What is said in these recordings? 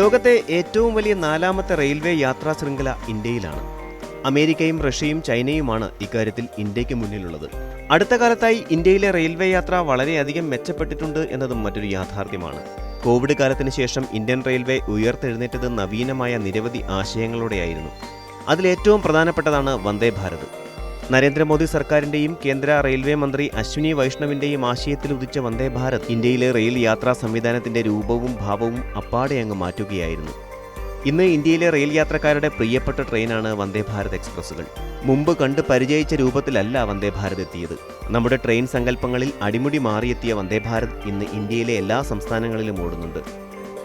ലോകത്തെ ഏറ്റവും വലിയ നാലാമത്തെ റെയിൽവേ യാത്രാ ശൃംഖല ഇന്ത്യയിലാണ്. അമേരിക്കയും റഷ്യയും ചൈനയുമാണ് ഇക്കാര്യത്തിൽ ഇന്ത്യയ്ക്ക് മുന്നിലുള്ളത്. അടുത്ത കാലത്തായി ഇന്ത്യയിലെ റെയിൽവേ യാത്ര വളരെയധികം മെച്ചപ്പെട്ടിട്ടുണ്ട് എന്നതും മറ്റൊരു യാഥാർത്ഥ്യമാണ്. കോവിഡ് കാലത്തിന് ശേഷം ഇന്ത്യൻ റെയിൽവേ ഉയർത്തെഴുന്നേറ്റത് നവീനമായ നിരവധി ആശയങ്ങളോടെയായിരുന്നു. അതിലേറ്റവും പ്രധാനപ്പെട്ടതാണ് വന്ദേ ഭാരത്. നരേന്ദ്രമോദി സർക്കാരിന്റെയും കേന്ദ്ര റെയിൽവേ മന്ത്രി അശ്വിനി വൈഷ്ണവിന്റെയും ആശയത്തിൽ ഉദിച്ച വന്ദേ ഭാരത് ഇന്ത്യയിലെ റെയിൽ യാത്രാ സംവിധാനത്തിന്റെ രൂപവും ഭാവവും അപ്പാടെ അങ്ങ് മാറ്റുകയായിരുന്നു. ഇന്ന് ഇന്ത്യയിലെ റെയിൽ യാത്രക്കാരുടെ പ്രിയപ്പെട്ട ട്രെയിനാണ് വന്ദേ ഭാരത് എക്സ്പ്രസ്സുകൾ. മുമ്പ് കണ്ട് പരിചയിച്ച രൂപത്തിലല്ല വന്ദേ ഭാരത് എത്തിയത്. നമ്മുടെ ട്രെയിൻ സങ്കല്പങ്ങളിൽ അടിമുടി മാറിയെത്തിയ വന്ദേ ഭാരത് ഇന്ന് ഇന്ത്യയിലെ എല്ലാ സംസ്ഥാനങ്ങളിലും ഓടുന്നുണ്ട്.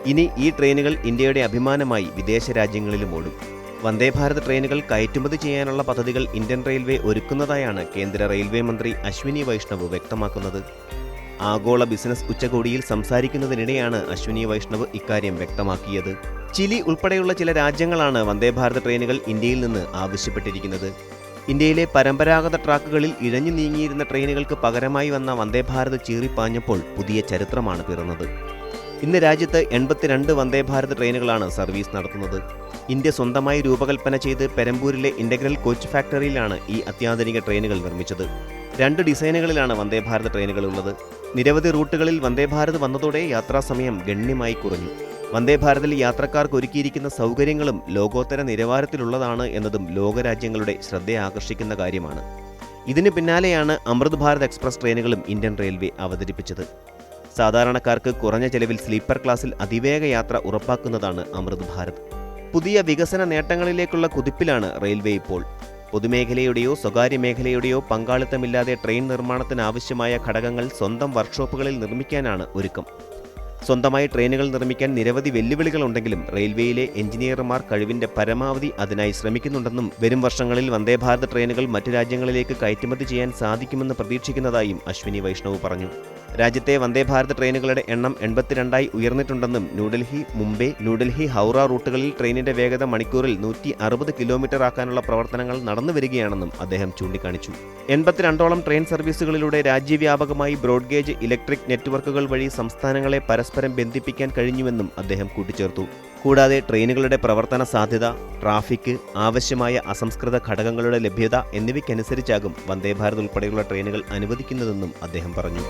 ഇനി ഈ ട്രെയിനുകൾ ഇന്ത്യയുടെ അഭിമാനമായി വിദേശ രാജ്യങ്ങളിലും ഓടും. വന്ദേ ഭാരത് ട്രെയിനുകൾ കയറ്റുമതി ചെയ്യാനുള്ള പദ്ധതികൾ ഇന്ത്യൻ റെയിൽവേ ഒരുക്കുന്നതായാണ് കേന്ദ്ര റെയിൽവേ മന്ത്രി അശ്വിനി വൈഷ്ണവ് വ്യക്തമാക്കുന്നത്. ആഗോള ബിസിനസ് ഉച്ചകോടിയിൽ സംസാരിക്കുന്നതിനിടെയാണ് അശ്വിനി വൈഷ്ണവ് ഇക്കാര്യം വ്യക്തമാക്കിയത്. ചിലി ഉൾപ്പെടെയുള്ള ചില രാജ്യങ്ങളാണ് വന്ദേ ഭാരത് ട്രെയിനുകൾ ഇന്ത്യയിൽ നിന്ന് ആവശ്യപ്പെട്ടിരിക്കുന്നത്. ഇന്ത്യയിലെ പരമ്പരാഗത ട്രാക്കുകളിൽ ഇഴഞ്ഞു നീങ്ങിയിരുന്ന ട്രെയിനുകൾക്ക് പകരമായി വന്ന വന്ദേ ഭാരത് ചീറിപ്പാഞ്ഞപ്പോൾ പുതിയ ചരിത്രമാണ് പിറന്നത്. ഇന്ന് രാജ്യത്ത് എൺപത്തിരണ്ട് വന്ദേ ഭാരത് ട്രെയിനുകളാണ് സർവീസ് നടത്തുന്നത്. ഇന്ത്യ സ്വന്തമായി രൂപകൽപ്പന ചെയ്ത് പെരമ്പൂരിലെ ഇന്റഗ്രൽ കോച്ച് ഫാക്ടറിയിലാണ് ഈ അത്യാധുനിക ട്രെയിനുകൾ നിർമ്മിച്ചത്. രണ്ട് ഡിസൈനുകളിലാണ് വന്ദേ ഭാരത് ട്രെയിനുകൾ ഉള്ളത്. നിരവധി റൂട്ടുകളിൽ വന്ദേ ഭാരത് വന്നതോടെ യാത്രാസമയം ഗണ്യമായി കുറഞ്ഞു. വന്ദേ ഭാരതിൽ യാത്രക്കാർക്ക് ഒരുക്കിയിരിക്കുന്ന സൗകര്യങ്ങളും ലോകോത്തര നിലവാരത്തിലുള്ളതാണ് എന്നതും ലോകരാജ്യങ്ങളുടെ ശ്രദ്ധ ആകർഷിക്കുന്ന കാര്യമാണ്. ഇതിന് പിന്നാലെയാണ് അമൃത് ഭാരത് എക്സ്പ്രസ് ട്രെയിനുകളും ഇന്ത്യൻ റെയിൽവേ അവതരിപ്പിച്ചത്. സാധാരണക്കാർക്ക് കുറഞ്ഞ ചെലവിൽ സ്ലീപ്പർ ക്ലാസ്സിൽ അതിവേഗ യാത്ര ഉറപ്പാക്കുന്നതാണ് അമൃത് ഭാരത്. പുതിയ വികസന നേട്ടങ്ങളിലേക്കുള്ള കുതിപ്പിലാണ് റെയിൽവേ ഇപ്പോൾ. പൊതുമേഖലയുടെയോ സ്വകാര്യ മേഖലയുടെയോ പങ്കാളിത്തമില്ലാതെ ട്രെയിൻ നിർമ്മാണത്തിന് ആവശ്യമായ ഘടകങ്ങൾ സ്വന്തം വർക്ക്ഷോപ്പുകളിൽ നിർമ്മിക്കാനാണ് ഒരുക്കം. സ്വന്തമായി ട്രെയിനുകൾ നിർമ്മിക്കാൻ നിരവധി വെല്ലുവിളികളുണ്ടെങ്കിലും റെയിൽവേയിലെ എഞ്ചിനീയർമാർ കഴിവിന്റെ പരമാവധി അതിനായി ശ്രമിക്കുന്നുണ്ടെന്നും വരും വർഷങ്ങളിൽ വന്ദേ ഭാരത് ട്രെയിനുകൾ മറ്റു രാജ്യങ്ങളിലേക്ക് കയറ്റുമതി ചെയ്യാൻ സാധിക്കുമെന്ന് പ്രതീക്ഷിക്കുന്നതായും അശ്വിനി വൈഷ്ണവ് പറഞ്ഞു. രാജ്യത്തെ വന്ദേ ഭാരത് ട്രെയിനുകളുടെ എണ്ണം എൺപത്തിരണ്ടായി ഉയർന്നിട്ടുണ്ടെന്നും ന്യൂഡൽഹി മുംബൈ ന്യൂഡൽഹി ഹൗറ റൂട്ടുകളിൽ ട്രെയിനിന്റെ വേഗത മണിക്കൂറിൽ നൂറ്റി അറുപത് കിലോമീറ്റർ ആക്കാനുള്ള പ്രവർത്തനങ്ങൾ നടന്നു വരികയാണെന്നും അദ്ദേഹം ചൂണ്ടിക്കാണിച്ചു. എൺപത്തിരണ്ടോളം ട്രെയിൻ സർവീസുകളിലൂടെ രാജ്യവ്യാപകമായി ബ്രോഡ്ഗേജ് ഇലക്ട്രിക് നെറ്റ്വർക്കുകൾ വഴി സംസ്ഥാനങ്ങളെ പരസ്പരം ബന്ധിപ്പിക്കാൻ കഴിഞ്ഞുവെന്നും അദ്ദേഹം കൂട്ടിച്ചേർത്തു. കൂടാതെ ട്രെയിനുകളുടെ പ്രവർത്തന സാധ്യത ട്രാഫിക് ആവശ്യമായ അസംസ്കൃത ഘടകങ്ങളുടെ ലഭ്യത എന്നിവയ്ക്കനുസരിച്ചാകും വന്ദേ ഭാരത് ഉൾപ്പെടെയുള്ള ട്രെയിനുകൾ അനുവദിക്കുന്നതെന്നും അദ്ദേഹം പറഞ്ഞു.